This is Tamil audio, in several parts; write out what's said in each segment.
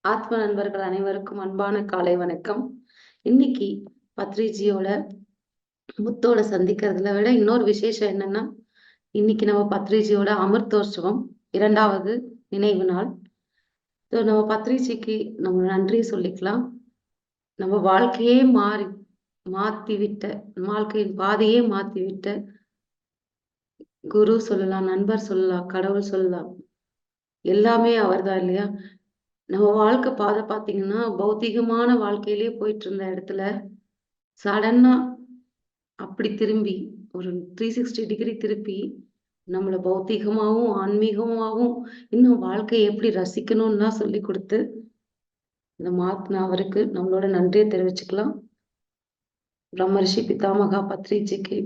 ஆத்ம நண்பர்கள் அனைவருக்கும் அன்பான காலை வணக்கம். இன்னைக்கு பத்ரிஜியோட முத்தோட சந்திக்கிறதுல விட இன்னொரு விசேஷம் என்னன்னா இன்னைக்கு நம்ம பத்ரிஜியோட அமிர்தோற்சவம் இரண்டாவது நினைவு நாள். நம்ம பத்ரிஜிக்கு நம்ம நன்றி சொல்லிக்கலாம். நம்ம வாழ்க்கையே மாறி மாத்தி விட்ட வாழ்க்கையின் பாதையே மாத்தி விட்ட குரு சொல்லலாம் நண்பர் சொல்லலாம் கடவுள் சொல்லலாம் எல்லாமே அவர்தான் இல்லையா? நம்ம வாழ்க்கை பாதை பாத்தீங்கன்னா பௌத்திகமான வாழ்க்கையிலேயே போயிட்டு இருந்த இடத்துல சடனா அப்படி திரும்பி ஒரு த்ரீ சிக்ஸ்டி டிகிரி திருப்பி நம்மள பௌத்திகமாகவும் ஆன்மீகமாகவும் இன்னும் வாழ்க்கையை எப்படி ரசிக்கணும்னா சொல்லி கொடுத்து இந்த மாத்தின அவருக்கு நம்மளோட நன்றியை தெரிவிச்சுக்கலாம். பிரம்மரிஷி பிதாமகா பத்ரிஜிக்கு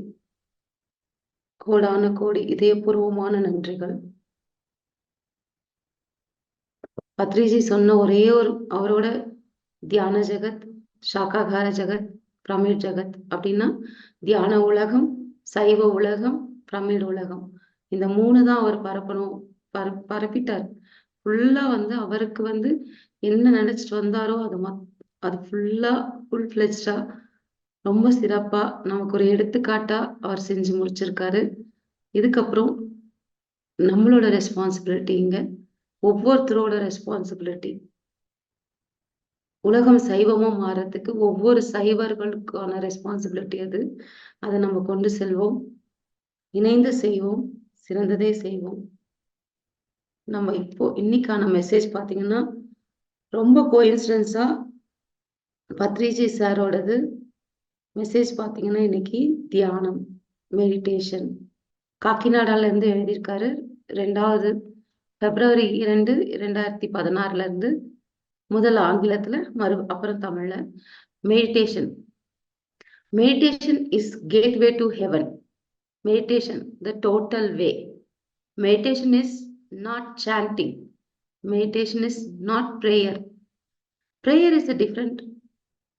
கோடான கோடி இதயபூர்வமான நன்றிகள். பத்ரிஜி சொன்ன ஒரே ஒரு அவரோட தியான ஜெகத் சாக்காகார ஜெகத் பிரமிட் ஜெகத் அப்படின்னா தியான உலகம் சைவ உலகம் பிரமிட் உலகம். இந்த மூணு தான் அவர் பரப்பணும் பர பரப்பிட்டார். ஃபுல்லா வந்து அவருக்கு வந்து என்ன நினைச்சிட்டு வந்தாரோ அது மொத் அது ஃபுல்லா ஃபுல் ஃபிளெஜ்டா ரொம்ப சிறப்பா நமக்கு ஒரு எடுத்துக்காட்டா அவர் செஞ்சு முடிச்சிருக்காரு. இதுக்கப்புறம் நம்மளோட ரெஸ்பான்சிபிலிட்டிங்க ஒவ்வொருத்தரோட ரெஸ்பான்சிபிலிட்டி உலகம் சைவமா மாறத்துக்கு ஒவ்வொரு சைவர்களுக்கான ரெஸ்பான்சிபிலிட்டி அது. அதை நம்ம கொண்டு செல்வோம். இணைந்து செய்வோம். சிறந்ததே செய்வோம். நம்ம இப்போ இன்னைக்கான மெசேஜ் பாத்தீங்கன்னா ரொம்ப கோயின்சிடன்ஸா பத்ரிஜி சாரோடது மெசேஜ் பாத்தீங்கன்னா இன்னைக்கு தியானம் மெடிடேஷன் காக்கிநாடால இருந்து எழுதியிருக்காரு. ரெண்டாவது பிப்ரவரி இரண்டு இரண்டாயிரத்தி பதினாறுல இருந்து முதல் ஆங்கிலத்துல மறு அப்புறம் தமிழ்ல. Meditation meditation is gateway to heaven meditation the total way meditation is not chanting meditation is not prayer prayer is a different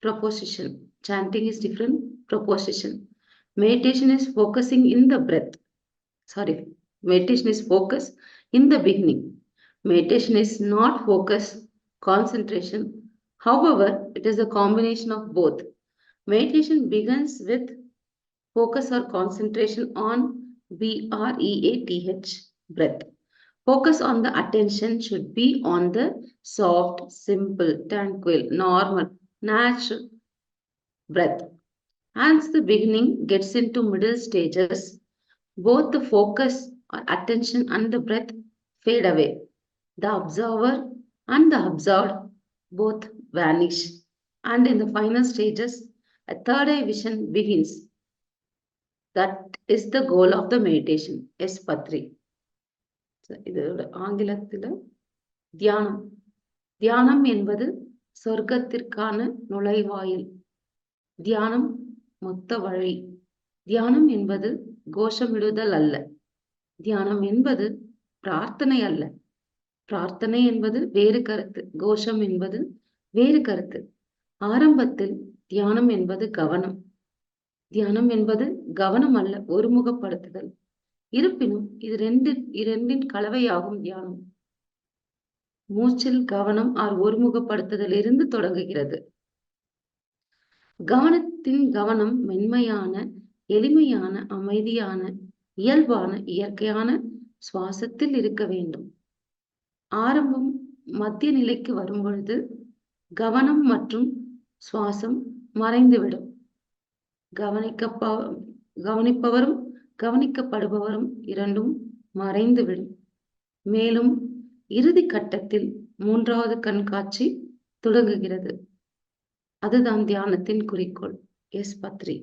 proposition chanting is different proposition meditation is focusing in the breath sorry meditation is focus in the beginning. Meditation is not focus concentration. However it is a combination of both. Meditation begins with focus or concentration on b r e a t h breath. Focus on the attention should be on the soft simple tranquil normal natural breath. As the beginning gets into middle stages, both the focus or attention and the breath fade away. The observer and the observed both vanish. And in the final stages, a third eye vision begins. That is the goal of the meditation. S Badri இதோட ஆங்கிலத்துல தியானம் தியானம் என்பது சொர்க்கத்திற்கான நுழைவாயில் தியானம் மொத்த வழி தியானம் என்பது கோஷமிடுதல் அல்ல தியானம் என்பது பிரார்த்தனை அல்ல. பிரார்த்தனை என்பது வேறு கருத்து கோஷம் என்பது வேறு கருத்து. ஆரம்பத்தில் தியானம் என்பது கவனம். தியானம் என்பது கவனம் அல்ல ஒருமுகப்படுத்துதல். இருப்பினும் இது ரெண்டு இரண்டின் கலவையாகும் தியானம். மூச்சில் கவனம் ஆர் ஒருமுகப்படுத்துதல் இருந்து தொடங்குகிறது. கவனத்தின் கவனம் மென்மையான எளிமையான அமைதியான இயல்பான இயற்கையான சுவாசத்தில் இருக்க வேண்டும். ஆரம்பம் மத்திய நிலைக்கு வரும் பொழுது கவனம் மற்றும் சுவாசம் மறைந்துவிடும். கவனிக்கப்ப கவனிப்பவரும் கவனிக்கப்படுபவரும் இரண்டும் மறைந்துவிடும். மேலும் இறுதி கட்டத்தில் மூன்றாவது கண்காட்சி தொடங்குகிறது. அதுதான் தியானத்தின் குறிக்கோள். எஸ் பத்ரி.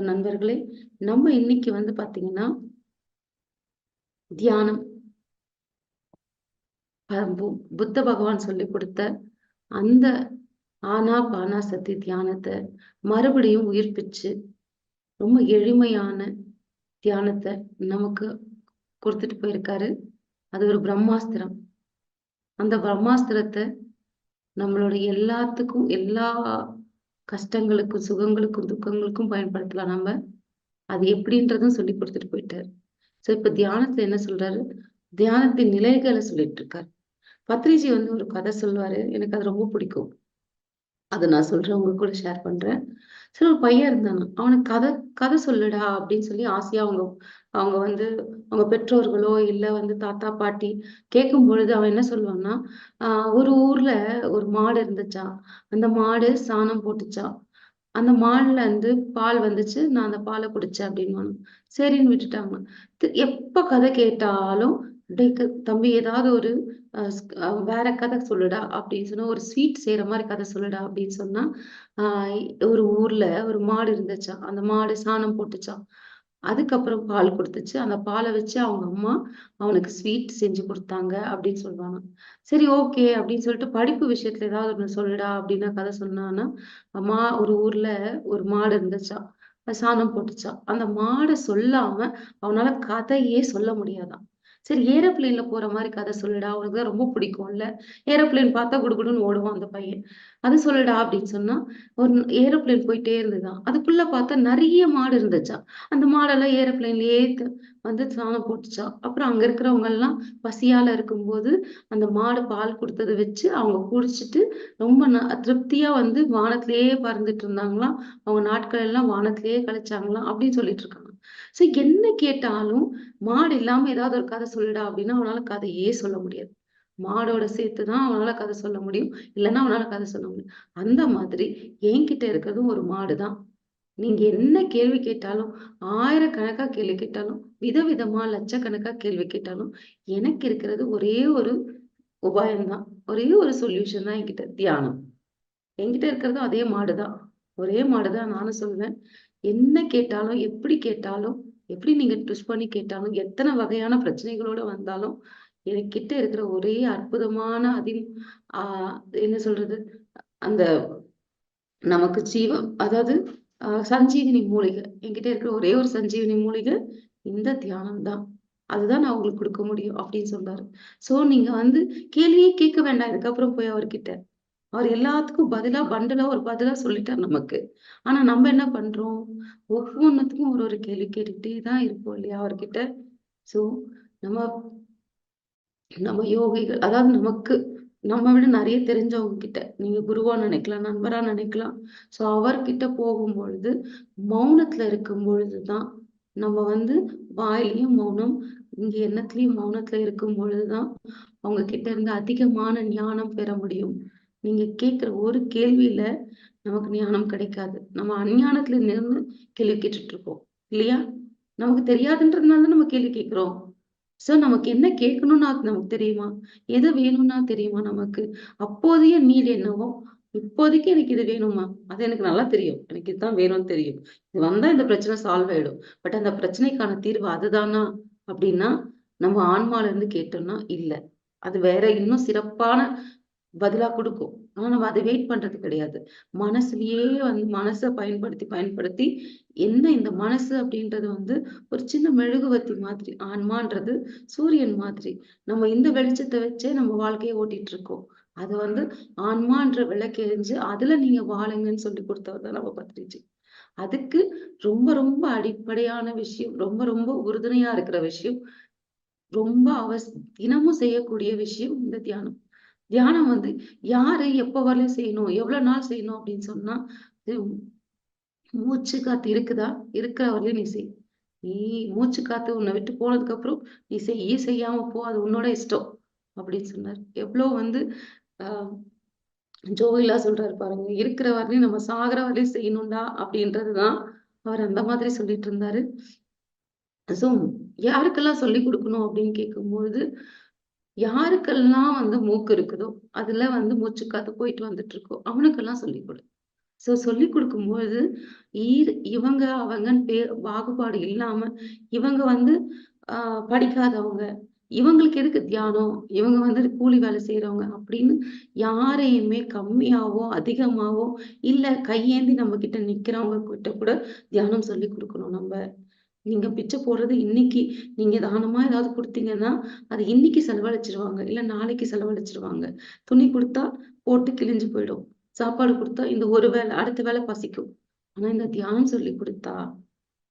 நண்பர்களே நம்ம இன்னைக்கு வந்து பாத்தீங்கன்னா தியானம். புத்த பகவான் சொல்லி கொடுத்த அந்த ஆனா பானா சத்தி தியானத்தை மறுபடியும் உயிர்ப்பிச்சு ரொம்ப எளிமையான தியானத்தை நமக்கு கொடுத்துட்டு போயிருக்காரு. அது ஒரு பிரம்மாஸ்திரம். அந்த பிரம்மாஸ்திரத்தை நம்மளோட எல்லாத்துக்கும் எல்லா கஷ்டங்களுக்கும் சுகங்களுக்கும் துக்கங்களுக்கும் பயன்படுத்தலாம் நம்ம. அது எப்படின்றதும் சொல்லி கொடுத்துட்டு போயிட்டாரு. சோ இப்ப தியானத்துல என்ன சொல்றாரு? தியானத்தின் நிலைகளை சொல்லிட்டு இருக்காரு. பத்ரிஜி வந்து ஒரு கதை சொல்லுவாரு. எனக்கு அது ரொம்ப பிடிக்கும். அதை நான் சொல்றேன் உங்க கூட ஷேர் பண்றேன். சரி ஒரு பையன் இருந்தானா. அவனுக்கு கதை கதை சொல்லுடா அப்படின்னு சொல்லி ஆசையா அவங்க அவங்க வந்து அவங்க பெற்றோர்களோ இல்ல வந்து தாத்தா பாட்டி கேட்கும் பொழுது அவன் என்ன சொல்லுவான்னா ஆஹ் ஒரு ஊர்ல ஒரு மாடு இருந்துச்சா? அந்த மாடு சாணம் போட்டுச்சா? அந்த மாடுல இருந்து பால் வந்துச்சு நான் அந்த பாலை குடிச்சேன் அப்படின்னு சரின்னு விட்டுட்டாங்க. எப்ப கதை கேட்டாலும் தம்பி ஏதாவது ஒரு வேற கதை சொல்லுடா அப்படின்னு சொன்னா ஒரு ஸ்வீட் செய்யற மாதிரி கதை சொல்லுடா அப்படின்னு சொன்னா ஆஹ் ஒரு ஊர்ல ஒரு மாடு இருந்துச்சா அந்த மாடு சாணம் போட்டுச்சா அதுக்கப்புறம் பால் கொடுத்துச்சு. அந்த பாலை வச்சு அவங்க அம்மா அவனுக்கு ஸ்வீட் செஞ்சு கொடுத்தாங்க அப்படின்னு சொல்லுவாங்க. சரி ஓகே அப்படின்னு சொல்லிட்டு படிப்பு விஷயத்துல ஏதாவது ஒண்ணு சொல்லுடா அப்படின்னா கதை சொன்னான்னா அம்மா ஒரு ஊர்ல ஒரு மாடு இருந்துச்சா சாணம் போட்டுச்சா அந்த மாடை சொல்லாம அவனால கதையே சொல்ல முடியாதான். சரி ஏரோப்ளேன்ல போற மாதிரி கதை சொல்லுடா அவனுக்கு தான் ரொம்ப பிடிக்கும்ல. ஏரோப்ளேன் பார்த்தா குடுகுடுன்னு ஓடுவான் அந்த பையன். அது சொல்லுடா அப்படின்னு சொன்னா ஒரு ஏரோப்ளேன் போயிட்டே இருந்துதான் அதுக்குள்ள பார்த்தா நிறைய மாடு இருந்துச்சா? அந்த மாடெல்லாம் ஏரோப்ளேன்லயே வந்து சாணம் போட்டுச்சா? அப்புறம் அங்க இருக்கிறவங்க எல்லாம் பசியால இருக்கும்போது அந்த மாடு பால் கொடுத்ததை வச்சு அவங்க குடிச்சிட்டு ரொம்ப திருப்தியா வந்து வானத்திலேயே பறந்துட்டு இருந்தாங்களாம். அவங்க நாட்கள் எல்லாம் வானத்திலேயே கழிச்சாங்களாம் அப்படின்னு சொல்லிட்டு இருக்காங்க. சோ என்ன கேட்டாலும் மாடு இல்லாம ஏதாவது ஒரு கதை சொல்லுடா அப்படின்னா அவனால கதையே சொல்ல முடியாது. மாடோட சேர்த்துதான் அவனால கதை சொல்ல முடியும். இல்லைன்னா அவனால கதை சொல்ல முடியும் அந்த மாதிரி என்கிட்ட இருக்கிறதும் ஒரு மாடுதான். நீங்க என்ன கேள்வி கேட்டாலும் ஆயிரக்கணக்கா கேள்வி கேட்டாலும் விதவிதமா லட்சக்கணக்கா கேள்வி கேட்டாலும் எனக்கு இருக்கிறது ஒரே ஒரு உபாயம்தான். ஒரே ஒரு சொல்யூஷன் தான் என்கிட்ட. தியானம். என்கிட்ட இருக்கிறதும் அதே மாடுதான். ஒரே மாடுதான் நானும் சொல்லுவேன் என்ன கேட்டாலும் எப்படி கேட்டாலும் எப்படி நீங்க ட்விஸ்ட் பண்ணி கேட்டாலும் எத்தனை வகையான பிரச்சனைகளோட வந்தாலும் என்கிட்ட இருக்கிற ஒரே அற்புதமான அதி ஆஹ் என்ன சொல்றது அந்த நமக்கு ஜீவம் அதாவது ஆஹ் சஞ்சீவினி மூலிகை என்கிட்ட இருக்கிற ஒரே ஒரு சஞ்சீவினி மூலிகை இந்த தியானம் தான். அதுதான் நான் உங்களுக்கு கொடுக்க முடியும் அப்படின்னு சொல்றாரு சோ நீங்க வந்து கேள்வியே கேட்க வேண்டாம். இதுக்கப்புறம் போய் அவர்கிட்ட. அவர் எல்லாத்துக்கும் பதிலா பண்டலா ஒரு பதிலா சொல்லிட்டார் நமக்கு. ஆனா நம்ம என்ன பண்றோம்? ஒவ்வொன்னத்துக்கும் ஒரு ஒரு கேள்வி கேட்டுக்கிட்டே தான் இருப்போம் இல்லையா அவர்கிட்ட? சோ நம்ம நம்ம யோகிகள் அதாவது நமக்கு நம்ம விட நிறைய தெரிஞ்சவங்க கிட்ட நீங்க குருவா நினைக்கலாம் நண்பரா நினைக்கலாம். சோ அவர்கிட்ட போகும் பொழுது மௌனத்துல இருக்கும் பொழுதுதான் நம்ம வந்து வாயிலையும் மௌனம் இங்க எண்ணத்துலயும் மௌனத்துல இருக்கும் பொழுதுதான் அவங்க கிட்ட இருந்து அதிகமான ஞானம் பெற முடியும். நீங்க கேட்கிற ஒரு கேள்வியில நமக்கு ஞானம் கிடைக்காது. நம்ம அஞ்ஞானத்துல இருந்து கேள்வி கேட்டுட்டு இருக்கோம் இல்லையா? நமக்கு தெரியாதுன்றதுனால நம்ம கேள்வி கேட்கிறோம் சோ நமக்கு என்ன கேட்கணும்னா நமக்கு தெரியுமா? எது வேணும்னா தெரியுமா நமக்கு? அப்போதைய நீட் என்னவோ இப்போதைக்கு எனக்கு இது வேணுமா? அது எனக்கு நல்லா தெரியும். எனக்கு இதுதான் வேணும்னு தெரியும். இது வந்தா இந்த பிரச்சனை சால்வ் ஆயிடும். பட் அந்த பிரச்சனைக்கான தீர்வு அதுதானா? அப்படின்னா நம்ம ஆன்மால இருந்து கேட்டோம்னா இல்ல. அது வேற இன்னும் சிறப்பான பதிலா கொடுக்கும். ஆனா நம்ம அதை வெயிட் பண்றது கிடையாது. மனசுலயே வந்து மனசை பயன்படுத்தி பயன்படுத்தி என்ன இந்த மனசு அப்படின்றது வந்து ஒரு சின்ன மெழுகுவத்தி மாதிரி ஆன்மான்றது சூரியன் மாதிரி. நம்ம இந்த வெளிச்சத்தை வச்சே நம்ம வாழ்க்கையை ஓட்டிட்டு இருக்கோம். அது வந்து ஆன்மான்ற விளக்கெறிஞ்சு அதுல நீங்க வாழுங்கன்னு சொல்லி கொடுத்தவர் தான் நம்ம பத்திரிச்சு அதுக்கு ரொம்ப ரொம்ப அடிப்படையான விஷயம் ரொம்ப ரொம்ப உறுதுணையா இருக்கிற விஷயம் ரொம்ப அவஸ் தினமும் செய்யக்கூடிய விஷயம் இந்த தியானம். தியானம் வந்து யாரு எப்ப வரலையும் செய்யணும் எவ்வளவு நாள் செய்யணும் அப்படின்னு சொன்னா மூச்சு காத்து இருக்குதா? இருக்கிற வரலையும் நீ செய். நீ மூச்சு காத்து உன்னை விட்டு போனதுக்கு அப்புறம் நீ செய்ய செய்யாம போ அது உன்னோட இஷ்டம் அப்படின்னு சொன்னார். எவ்வளவு வந்து ஆஹ் ஜோயிலா சொல்றாரு பாருங்க இருக்கிற வரலையும் நம்ம சாகிற வரலையும் செய்யணும்டா அப்படின்றதுதான் அவர் அந்த மாதிரி சொல்லிட்டு இருந்தாரு. சோ யாருக்கெல்லாம் சொல்லி கொடுக்கணும் அப்படின்னு கேட்கும்போது யாருக்கெல்லாம் வந்து மூக்கு இருக்குதோ அதுல வந்து மூச்சு காத்து போயிட்டு வந்துட்டு இருக்கோ. அவனுக்கெல்லாம் சொல்லி கொடு. சோ சொல்லி கொடுக்கும்போது ஈர் இவங்க அவங்கன்னு பேர் பாகுபாடு இல்லாம இவங்க வந்து ஆஹ் படிக்காதவங்க இவங்களுக்கு எதுக்கு தியானம் இவங்க வந்து கூலி வேலை செய்யறவங்க அப்படின்னு யாரையுமே கம்மியாவோ அதிகமாவோ இல்ல கையேந்தி நம்ம கிட்ட நிக்கிறவங்க கிட்ட கூட தியானம் சொல்லி கொடுக்கணும் நம்ம. நீங்க பிச்சை போடுறது இன்னைக்கு. நீங்க தானமா ஏதாவது கொடுத்தீங்கன்னா அது இன்னைக்கு செலவழிச்சிருவாங்க. இல்ல நாளைக்கு செலவழிச்சிருவாங்க. துணி கொடுத்தா போட்டு கிழிஞ்சு போயிடும். சாப்பாடு கொடுத்தா இந்த ஒரு வேலை அடுத்த வேலை பசிக்கும். ஆனா இந்த தியானம் சொல்லி கொடுத்தா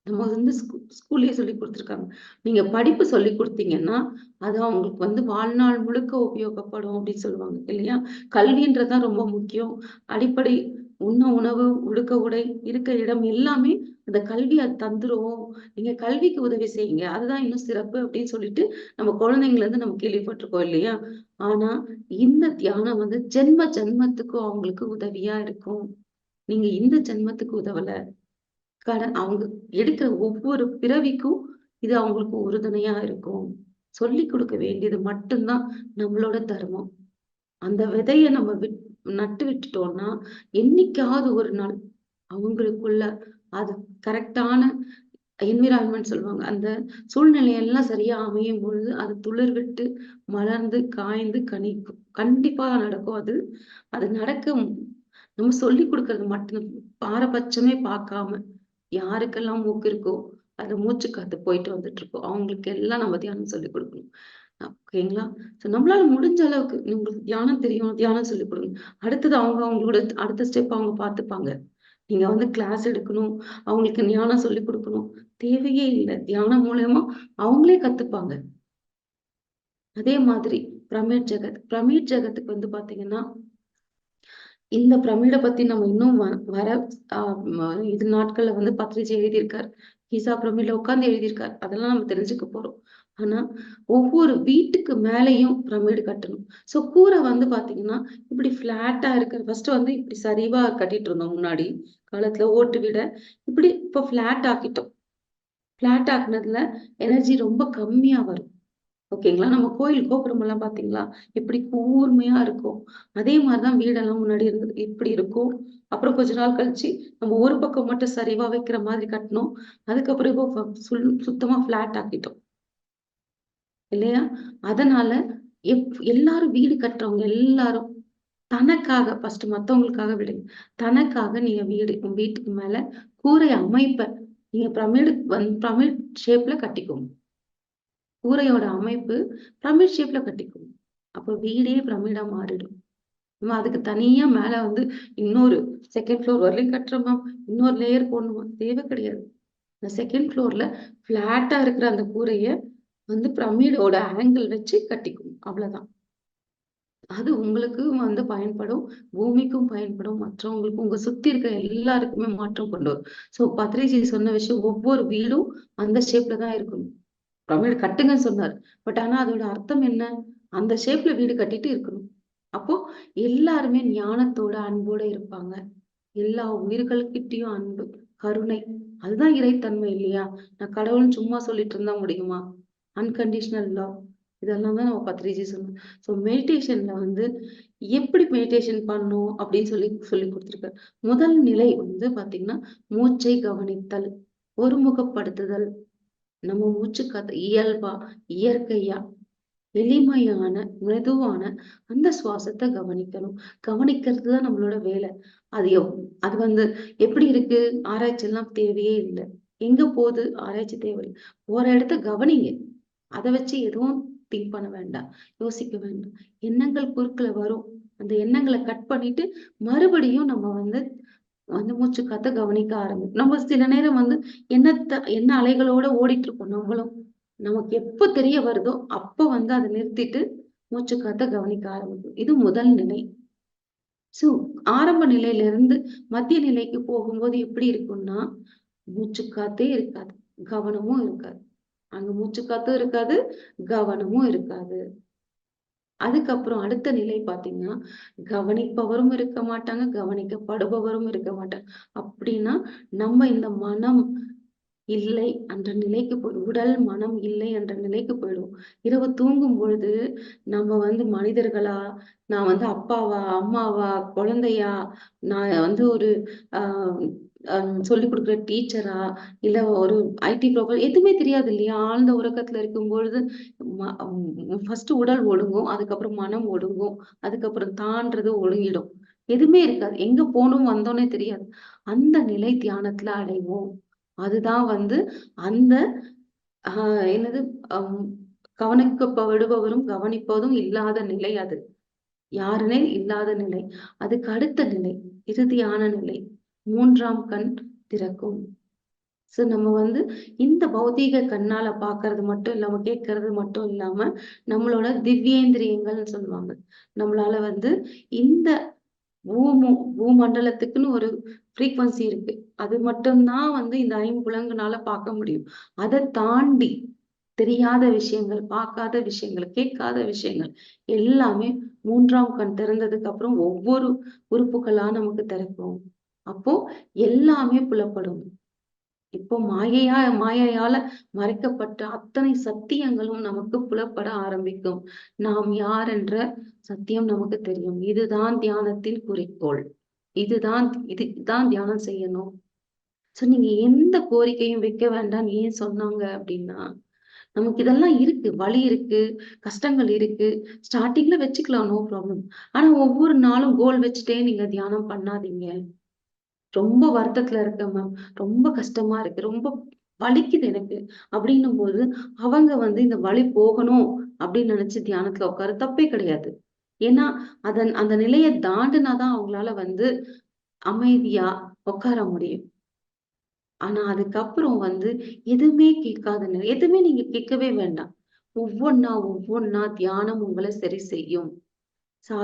நம்ம வந்து ஸ்கூ ஸ்கூல்லயே சொல்லி கொடுத்துருக்காங்க. நீங்க படிப்பு சொல்லி கொடுத்தீங்கன்னா அது அவங்களுக்கு வந்து வாழ்நாள் முழுக்க உபயோகப்படும் அப்படின்னு சொல்லுவாங்க. இல்லையா? கல்வின்றதுதான் ரொம்ப முக்கியம். அடிப்படை உண்ண உணவு உடுக்க உடை இருக்க இடம் எல்லாமே அந்த கல்வி அது தந்துரும். நீங்க கல்விக்கு உதவி செய்யுங்க. அதுதான் இன்னும் சிறப்பு அப்படின்னு சொல்லிட்டு நம்ம குழந்தைங்கள இருந்து நம்ம கேள்விப்பட்டிருக்கோம் இல்லையா? ஆனா இந்த தியானம் வந்து ஜென்ம ஜென்மத்துக்கும் அவங்களுக்கு உதவியா இருக்கும். நீங்க இந்த ஜென்மத்துக்கு உதவல. கடன் அவங்க எடுக்கிற ஒவ்வொரு பிறவிக்கும் இது அவங்களுக்கு உறுதுணையா இருக்கும். சொல்லி கொடுக்க வேண்டியது மட்டும்தான் நம்மளோட தர்மம். அந்த விதைய நம்ம விட் நட்டு விட்டுட்டோம்னா என்னைக்காவது ஒரு நாள் அவங்களுக்குள்ள அது கரெக்டான என்விரான்மெண்ட் சொல்லுவாங்க. அந்த சூழ்நிலையெல்லாம் சரியா அமையும் பொழுது அது துளிர் விட்டு மலர்ந்து காய்ந்து கனிக்கும். கண்டிப்பா நடக்கும் அது. அது நடக்க நம்ம சொல்லி கொடுக்கறது மட்டும் பாரபட்சமே பார்க்காம யாருக்கெல்லாம் மூக்கு இருக்கோ அது மூச்சு காத்து போயிட்டு வந்துட்டு இருக்கோம். அவங்களுக்கு எல்லாம் நம்ம தியானம் சொல்லி கொடுக்கணும். ஓகேங்களா ஸோ நம்மளால முடிஞ்ச அளவுக்கு உங்களுக்கு தியானம் தெரியும் தியானம் சொல்லி கொடுங்க. அடுத்தது அவங்க அவங்களோட அடுத்த ஸ்டெப் அவங்க பார்த்துப்பாங்க. நீங்க வந்து கிளாஸ் எடுக்கணும் அவங்களுக்கு ஞானம் சொல்லி கொடுக்கணும். தேவையே இல்லை. தியானம் மூலயமா அவங்களே கத்துப்பாங்க. அதே மாதிரி பிரமிட் ஜெகத். பிரமிட் ஜெகத்துக்கு வந்து பாத்தீங்கன்னா இந்த பிரமிடை பத்தி நம்ம இன்னும் வர இது நாட்கள்ல வந்து பத்திரிச்சு எழுதியிருக்காரு. கீசா பிரமிட்ல உட்கார்ந்து எழுதியிருக்காரு. அதெல்லாம் நம்ம தெரிஞ்சுக்க போறோம். ஆனா ஒவ்வொரு வீட்டுக்கு மேலையும் பிரமிடு கட்டணும். சோ கூரை வந்து பாத்தீங்கன்னா இப்படி பிளாட்டா இருக்கிற ஃபர்ஸ்ட் வந்து இப்படி சரிவா கட்டிட்டு இருந்தோம் முன்னாடி காலத்துல ஓட்டு வீட. இப்படி இப்ப பிளாட் ஆக்கிட்டோம். பிளாட் ஆக்குனதுல எனர்ஜி ரொம்ப கம்மியா வரும். ஓகேங்களா? நம்ம கோயில் கோபுரம் எல்லாம் பாத்தீங்களா? எப்படி கூர்மையா இருக்கும் அதே மாதிரிதான் வீடெல்லாம் முன்னாடி இருந்தது. இப்படி இருக்கும். அப்புறம் கொஞ்ச நாள் கழிச்சு நம்ம ஒரு பக்கம் மட்டும் சரிவா வைக்கிற மாதிரி கட்டணும் அதுக்கப்புறம் இப்போ சுத்தமா பிளாட் ஆக்கிட்டோம். இல்லையா? அதனால எப் எல்லாரும் வீடு கட்டுறவங்க எல்லாரும் தனக்காக ஃபர்ஸ்ட் மத்தவங்களுக்காக விடுங்க தனக்காக நீங்க வீடு வீட்டுக்கு மேல கூரை அமைப்ப நீங்க பிரமிடு வந் பிரமிட் ஷேப்ல கட்டிக்கோங்க. கூரையோட அமைப்பு பிரமிட் ஷேப்ல கட்டிக்கோங்க. அப்போ வீடே பிரமிடா மாறிடும். நம்ம அதுக்கு தனியா மேல வந்து இன்னொரு செகண்ட் ஃப்ளோர் வரலையும் கட்டுறோமா இன்னொரு லேயர் போடணுமா? தேவை கிடையாது. இந்த செகண்ட் ஃப்ளோர்ல பிளாட்டா இருக்கிற அந்த கூரையை வந்து பிரமிடோட ஆங்கிள் வச்சு கட்டிக்கும். அவ்வளவுதான். அது உங்களுக்கு வந்து பயன்படும் பூமிக்கும் பயன்படும் மற்றவங்களுக்கும் உங்க சுத்தி இருக்க எல்லாருக்குமே மாற்றம் கொண்டு வரும். சோ பத்ரிஜி சொன்ன விஷயம் ஒவ்வொரு வீடும் அந்த ஷேப்ல தான் இருக்கணும் பிரமிடு கட்டுங்கன்னு சொன்னார். பட் ஆனா அதோட அர்த்தம் என்ன? அந்த ஷேப்ல வீடு கட்டிட்டு இருக்கணும். அப்போ எல்லாருமே ஞானத்தோட அன்போட இருப்பாங்க. எல்லா உயிர்களுக்கிட்டையும் அன்பு கருணை அதுதான் இறைத்தன்மை இல்லையா? நான் கடவுள்னு சும்மா சொல்லிட்டு இருந்தா முடியுமா? அன்கண்டிஷனல் லவ் இதெல்லாம் தான் நம்ம பத்ரிஜி சொன்னோம். ஸோ மெடிடேஷன்ல வந்து எப்படி மெடிடேஷன் பண்ணும் அப்படின்னு சொல்லி சொல்லி கொடுத்துருக்காரு. முதல் நிலை வந்து பாத்தீங்கன்னா மூச்சை கவனித்தல் ஒருமுகப்படுத்துதல். நம்ம மூச்சு கத இயல்பா இயற்கையா எளிமையான மெதுவான அந்த சுவாசத்தை கவனிக்கணும். கவனிக்கிறது தான் நம்மளோட வேலை. அது எவ் அது வந்து எப்படி இருக்கு? ஆராய்ச்சி எல்லாம் தேவையே இல்லை. எங்க போகுது? ஆராய்ச்சி தேவை. போற இடத்த கவனிங்க. அதை வச்சு எதுவும் திங்க் பண்ண வேண்டாம். யோசிக்க வேண்டாம். எண்ணங்கள் குறுக்கில் வரும். அந்த எண்ணங்களை கட் பண்ணிட்டு மறுபடியும் நம்ம வந்து வந்து மூச்சு காத்த கவனிக்க ஆரம்பிக்கும் நம்ம சில நேரம் வந்து என்னத்த என்ன அலைகளோட ஓடிட்டு இருக்கோம் நம்மளும் நமக்கு எப்ப தெரிய வருதோ அப்ப வந்து அதை நிறுத்திட்டு மூச்சு காத்த கவனிக்க ஆரம்பிக்கும் இது முதல் நிலை. சோ ஆரம்ப நிலையில இருந்து மத்திய நிலைக்கு போகும்போது எப்படி இருக்கும்னா மூச்சு காத்தே இருக்காது. கவனமும் இருக்காது. அங்க மூச்சு காத்தும் இருக்காது கவனமும் இருக்காது. அதுக்கப்புறம் அடுத்த நிலை பாத்தீங்கன்னா கவனிப்பவரும் இருக்க மாட்டாங்க கவனிக்கப்படுபவரும் இருக்க மாட்டாங்க. அப்படின்னா நம்ம இந்த மனம் இல்லை என்ற நிலைக்கு போய் உடல் மனம் இல்லை என்ற நிலைக்கு போயிடுவோம். இரவு தூங்கும் பொழுது நம்ம வந்து மனிதர்களா நான் வந்து அப்பாவா அம்மாவா குழந்தையா நான் வந்து ஒரு ஆஹ் சொல்லிக் கொடுக்குற டீச்சரா? இல்ல ஒரு ஐடி ப்ரோக்ராம் எதுவுமே தெரியாது இல்லையா? ஆழ்ந்த உறக்கத்துல இருக்கும் பொழுது ஃபர்ஸ்ட் உடல் ஒடுங்கும் அதுக்கப்புறம் மனம் ஒடுங்கும் அதுக்கப்புறம் தான்றது ஒடுங்கிடும் எதுவுமே இருக்காது. எங்க போகணும் வந்தோன்னே தெரியாது. அந்த நிலை தியானத்துல அடைவோம். அதுதான் வந்து அந்த ஆஹ் என்னது கவனிக்கப்படுபவரும் கவனிப்பதும் இல்லாத நிலை அது. யாருனே இல்லாத நிலை. அதுக்கு அடுத்த நிலை இறுதியான நிலை. மூன்றாம் கண் திறக்கும். சோ நம்ம வந்து இந்த பௌதீக கண்ணால பாக்குறது மட்டும் இல்லாம கேட்கறது மட்டும் இல்லாம நம்மளோட திவ்யேந்திரியங்கள்னு சொல்லுவாங்க. நம்மளால வந்து இந்த பூமு பூமண்டலத்துக்குன்னு ஒரு ஃப்ரீக்வன்சி இருக்கு. அது மட்டும்தான் வந்து இந்த ஐம்புலங்களால பார்க்க முடியும். அதை தாண்டி தெரியாத விஷயங்கள் பார்க்காத விஷயங்கள் கேட்காத விஷயங்கள் எல்லாமே மூன்றாம் கண் திறந்ததுக்கு அப்புறம் ஒவ்வொரு உறுப்புகளா நமக்கு திறக்கும். அப்போ எல்லாமே புலப்படும். இப்போ மாயையா மாயையால மறைக்கப்பட்ட அத்தனை சத்தியங்களும் நமக்கு புலப்பட ஆரம்பிக்கும். நாம் யார் என்ற சத்தியம் நமக்கு தெரியும். இதுதான் தியானத்தின் குறிக்கோள். இதுதான் இதுதான் தியானம் செய்யணும். சோ நீங்க எந்த கோரிக்கையும் வைக்க வேண்டாம். ஏன் சொன்னாங்க அப்படின்னா நமக்கு இதெல்லாம் இருக்கு. வலி இருக்கு. கஷ்டங்கள் இருக்கு. ஸ்டார்டிங்ல வச்சுக்கலாம். நோ ப்ராப்ளம் ஆனா ஒவ்வொரு நாளும் கோல் வச்சுட்டே நீங்க தியானம் பண்ணாதீங்க. ரொம்ப வருத்தத்துல இருக்கேன் மேம் ரொம்ப கஷ்டமா இருக்கு. ரொம்ப வலிக்குது எனக்கு. அப்படின்னும் போது அவங்க வந்து இந்த வலி போகணும் அப்படின்னு நினைச்சு தியானத்துல உட்கார. தப்பே கிடையாது. ஏன்னா அதன் அந்த நிலையை தாண்டினாதான் அவங்களால வந்து அமைதியா உட்கார முடியும். ஆனா அதுக்கப்புறம் வந்து எதுவுமே கேட்காத நிலை எதுவுமே நீங்க கேட்கவே வேண்டாம். ஒவ்வொன்னா ஒவ்வொன்னா தியானம் உங்களை சரி செய்யும். சா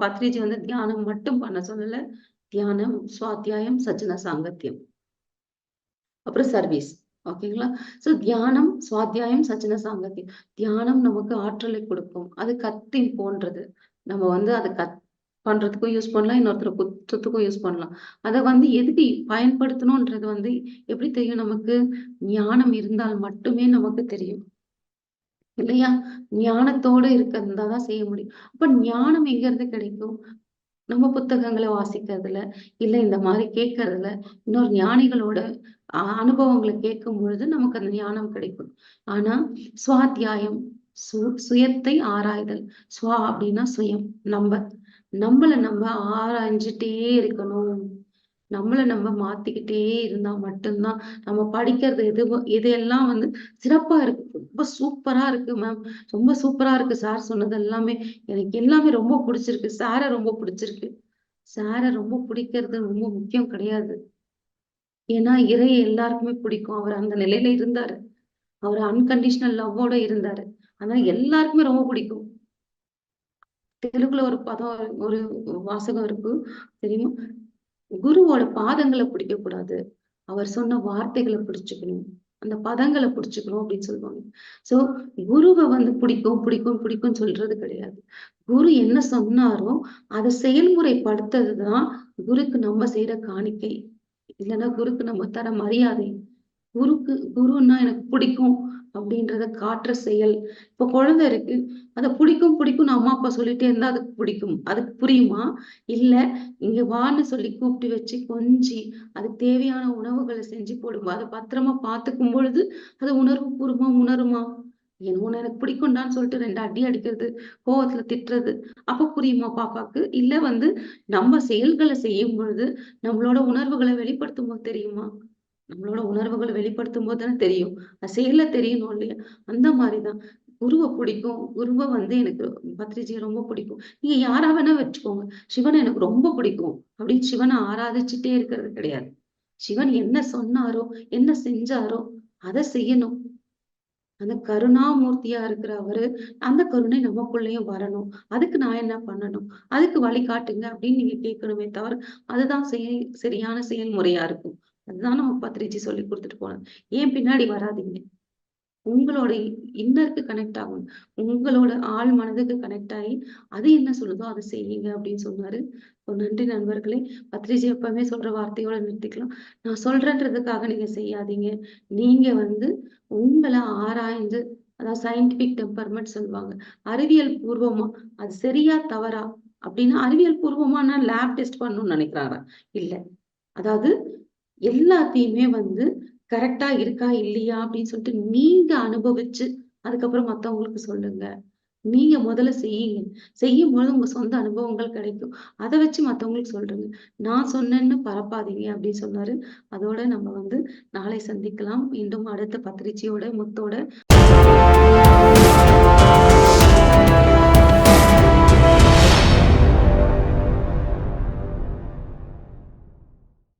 பத்ரிஜி வந்து தியானம் மட்டும் பண்ண சொல்லல. தியானம் சுவாத்தியாயம் சஜன சாங்கத்தியம். அப்புறம் சர்வீஸ் ஓகேங்களா சோ தியானம் சுவாத்தியாயம் சச்சின சாங்கத்தியம். தியானம் நமக்கு ஆற்றலை கொடுக்கும். அது கத்தி போன்றது. நம்ம வந்து அதை கத் பண்றதுக்கும் யூஸ் பண்ணலாம். இன்னொருத்தர் குத்தத்துக்கும் யூஸ் பண்ணலாம். அதை வந்து எதுக்கு பயன்படுத்தணும்ன்றது வந்து எப்படி தெரியும்? நமக்கு ஞானம் இருந்தால் மட்டுமே நமக்கு தெரியும். இல்லையா? ஞானத்தோடு இருந்தாதான் செய்ய முடியும். அப்ப ஞானம் எங்க இருந்து கிடைக்கும்? நம்ம புத்தகங்களை வாசிக்கிறதுல இல்ல இந்த மாதிரி கேட்கறதுல இன்னொரு ஞானிகளோட அனுபவங்களை கேட்கும் பொழுது நமக்கு அந்த ஞானம் கிடைக்கும். ஆனா சுவாத்தியாயம் சு சுயத்தை ஆராய்தல் சுவா அப்படின்னா சுயம் நம்ம நம்மள நம்ம ஆராய்ஞ்சிட்டே இருக்கணும். நம்மளை நம்ம மாத்திக்கிட்டே இருந்தா மட்டும்தான் நம்ம படிக்கிறது எது எதையெல்லாம் வந்து சிறப்பா இருக்கு. ரொம்ப சூப்பரா இருக்கு மேம் ரொம்ப சூப்பரா இருக்கு. சார் சொன்னது எல்லாமே எனக்கு எல்லாமே ரொம்ப பிடிச்சிருக்கு. சாரை ரொம்ப பிடிச்சிருக்கு. சாரை ரொம்ப பிடிக்கிறது ரொம்ப முக்கியம் கிடையாது. ஏன்னா இறை எல்லாருக்குமே பிடிக்கும். அவர் அந்த நிலையில இருந்தாரு. அவர் அன்கண்டிஷனல் லவ்வோட இருந்தாரு. அதனால எல்லாருக்குமே ரொம்ப பிடிக்கும். தெலுங்குல ஒரு பதம் ஒரு வாசகம் இருக்கு. தெரியுமா? குருவோட பாதங்களை பிடிக்க கூடாது. அவர் சொன்ன வார்த்தைகளை பிடிச்சுக்கணும். அந்த பதங்களை பிடிச்சுக்கணும் அப்படின்னு சொல்லுவாங்க. சோ குருவை வந்து பிடிக்கும் பிடிக்கும் பிடிக்கும் சொல்றது கிடையாது. குரு என்ன சொன்னாரோ அதை செயல்முறைப்படுத்துறதுதான் குருக்கு நம்ம செய்யற காணிக்கை. இல்லைன்னா குருக்கு நம்ம தர மரியாதை. குருக்கு குருன்னா எனக்கு பிடிக்கும். அப்படின்றத காட்டுற செயல். இப்ப குழந்தை இருக்கு. அதை பிடிக்கும் பிடிக்கும்னு அம்மா அப்பா சொல்லிட்டே இருந்தா அதுக்கு பிடிக்கும். அதுக்கு புரியுமா? இல்ல இங்க வான்னு சொல்லி கூப்பிட்டு வச்சு கொஞ்சி அதுக்கு தேவையான உணவுகளை செஞ்சு போடுமா அதை பத்திரமா பாத்துக்கும் பொழுது அது உணர்வு பூர்வமா உணருமா? என்ன எனக்கு பிடிக்கும்டான்னு சொல்லிட்டு ரெண்டு அடி அடிக்கிறது கோவத்துல திட்டுறது. அப்ப புரியுமா பாப்பாக்கு? இல்ல வந்து நம்ம செயல்களை செய்யும் பொழுது நம்மளோட உணர்வுகளை வெளிப்படுத்தும் போது தெரியுமா? நம்மளோட உணர்வுகளை வெளிப்படுத்தும் போது தானே தெரியும். செயல தெரியணும் இல்லையா? அந்த மாதிரிதான். குருவை பிடிக்கும். குருவை வந்து எனக்கு பத்ரிஜியை ரொம்ப பிடிக்கும். நீங்க யாரா வேணா வச்சுக்கோங்க. சிவனை எனக்கு ரொம்ப பிடிக்கும். அப்படின்னு சிவனை ஆராதிச்சுட்டே இருக்கிறது கிடையாது. சிவன் என்ன சொன்னாரோ என்ன செஞ்சாரோ அதை செய்யணும். அந்த கருணாமூர்த்தியா இருக்கிற அவரு அந்த கருணை நமக்குள்ளேயும் வரணும். அதுக்கு நான் என்ன பண்ணணும்? அதுக்கு வழிகாட்டுங்க அப்படின்னு நீங்க கேட்கணுமே தவிர அதுதான் செய சரியான செயல்முறையா இருக்கும். அதுதான் நம்ம பத்ரிஜி சொல்லி கொடுத்துட்டு போனது ஏன் பின்னாடி வராதிங்க. உங்களோட இன்னருக்கு கனெக்ட் ஆகும். உங்களோட ஆள் மனதுக்கு கனெக்ட் ஆகி அது என்ன சொல்லுதோ அதை செய்யுங்க அப்படின்னு சொன்னாரு. நன்றி நண்பர்களே. பத்ரிஜி எப்பவுமே சொல்ற வார்த்தையோட நிறுத்திக்கலாம். நான் சொல்றேன்றதுக்காக நீங்க செய்யாதீங்க. நீங்க வந்து உங்களை ஆராய்ந்து அதாவது சயின்டிபிக் டெம்பர்மெண்ட் சொல்லுவாங்க அறிவியல் பூர்வமா அது சரியா தவறா அப்படின்னா அறிவியல் பூர்வமான லேப் டெஸ்ட் பண்ணணும்னு நினைக்கிறாங்க இல்ல. அதாவது எல்லாத்தையுமே வந்து கரெக்டா இருக்கா இல்லையா அப்படின்னு சொல்லிட்டு நீங்க அனுபவிச்சு அதுக்கப்புறம் மத்தவங்களுக்கு சொல்லுங்க. நீங்க முதல்ல செய்யுங்க. செய்யும் பொழுது உங்க சொந்த அனுபவங்கள் கிடைக்கும். அதை வச்சு மத்தவங்களுக்கு சொல்றேங்க நான் சொன்னேன்னு பரப்பாதீங்க அப்படின்னு சொன்னாரு. அதோட நம்ம வந்து நாளை சந்திக்கலாம். மீண்டும் அடுத்த பத்திரிச்சையோட முத்தோட